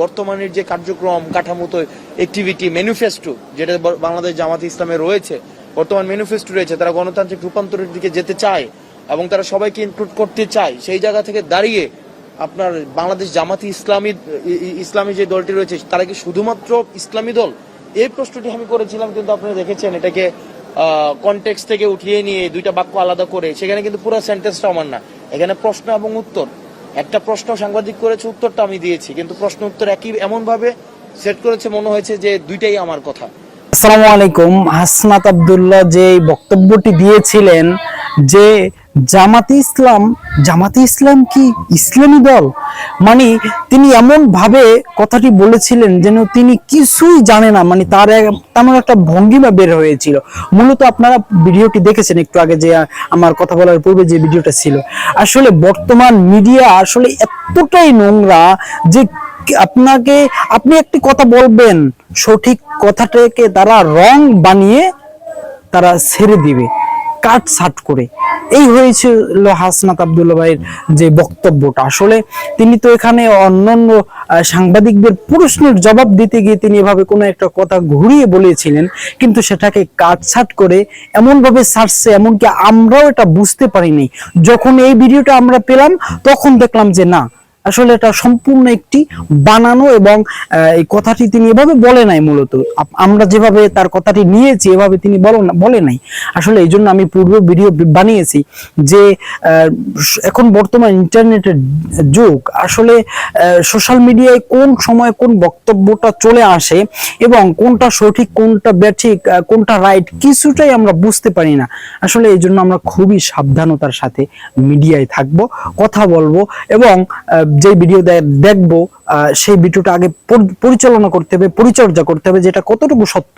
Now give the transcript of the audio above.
বর্তমানের যে কার্যক্রম, কাঠামোতো অ্যাক্টিভিটি ম্যানিফেস্টো যেটা বাংলাদেশ জামাত ইসলামে রয়েছে, বর্তমান ম্যানিফেস্টো রয়েছে, তারা গণতান্ত্রিক রূপান্তরের দিকে যেতে চায় এবং তারা সবাইকে ইনক্লুড করতে চায়, সেই জায়গা থেকে দাঁড়িয়ে আপনার বাংলাদেশ জামাতি ইসলামী ইসলামী যে দলটি রয়েছে, তারা কি শুধুমাত্র ইসলামী দল? এই প্রশ্নটি আমি করেছিলাম, কিন্তু আপনারা দেখেছেন, এটাকে কনটেক্স থেকে উঠিয়ে নিয়ে দুইটা বাক্য আলাদা করে, সেখানে কিন্তু পুরো সেন্টেন্সটা আমার না এখানে প্রশ্ন এবং উত্তর। একটা প্রশ্ন সাংবাদিক করেছে, উত্তরটা আমি দিয়েছি, কিন্তু প্রশ্ন উত্তর একই এমন ভাবে সেট করেছে, মনে হয়েছে যে দুইটাই আমার কথা। আসসালামু আলাইকুম। হাসনাত আব্দুল্লাহ যে বক্তব্যটি দিয়েছিলেন যে জামাতি ইসলাম জামাতি ইসলাম কি ইসলামী দল? মানে তিনি এমন ভাবে কথাটি বলেছিলেন যেন তিনি কিছুই জানে না মানে তার তেমন একটা ভঙ্গিমা বের হয়েছিল। মূলত আপনারা ভিডিওটি দেখেছেন একটু আগে যে আমার কথা বলার পূর্বে যে ভিডিওটা ছিল। আসলে বর্তমান মিডিয়া আসলে এতটাই নোংরা যে আপনাকে, আপনি একটি কথা বলবেন, সঠিক কথাটাকে তারা রং বানিয়ে তারা ছেড়ে দিবে কাট সাট করে। এই হয়েছিল হাসনাত আবদুল্লা ভাইয়ের যে বক্তব্যটা। আসলে তিনি তো এখানে অন্যান্য সাংবাদিকদের প্রশ্নের জবাব দিতে গিয়ে তিনি এভাবে কোনো একটা কথা ঘুরিয়ে বলেছিলেন, কিন্তু সেটাকে কাটছাট করে এমনভাবে সারছে এমনকি আমরাও এটা বুঝতে পারিনি। যখন এই ভিডিওটা আমরা পেলাম, তখন দেখলাম যে না আসলে এটা সম্পূর্ণ একটি বানানো এবং এই কথাটি তিনি এভাবে বলে নাই মূলত। আমরা যেভাবে তার কথাটি নিয়েছি, এভাবে তিনি বলো নাই। আসলে এই জন্য আমি পূর্ব ভিডিও বানিয়েছি যে এখন বর্তমান ইন্টারনেটের যুগ, আসলে সোশ্যাল মিডিয়ায় কোন সময় কোন বক্তব্যটা চলে আসে এবং কোনটা সঠিক, কোনটা ব্যাঠিক কোনটা রাইট কিছুটাই আমরা বুঝতে পারি না। আসলে এই জন্য আমরা খুবই সাবধানতার সাথে মিডিয়ায় থাকব, কথা বলব এবং যে ভিডিও দেখব সেই ভিডিওটা আগে পর- পরিচালনা করতে হবে, পরিচর্যা করতে হবে, যেটা কতটুকু সত্য।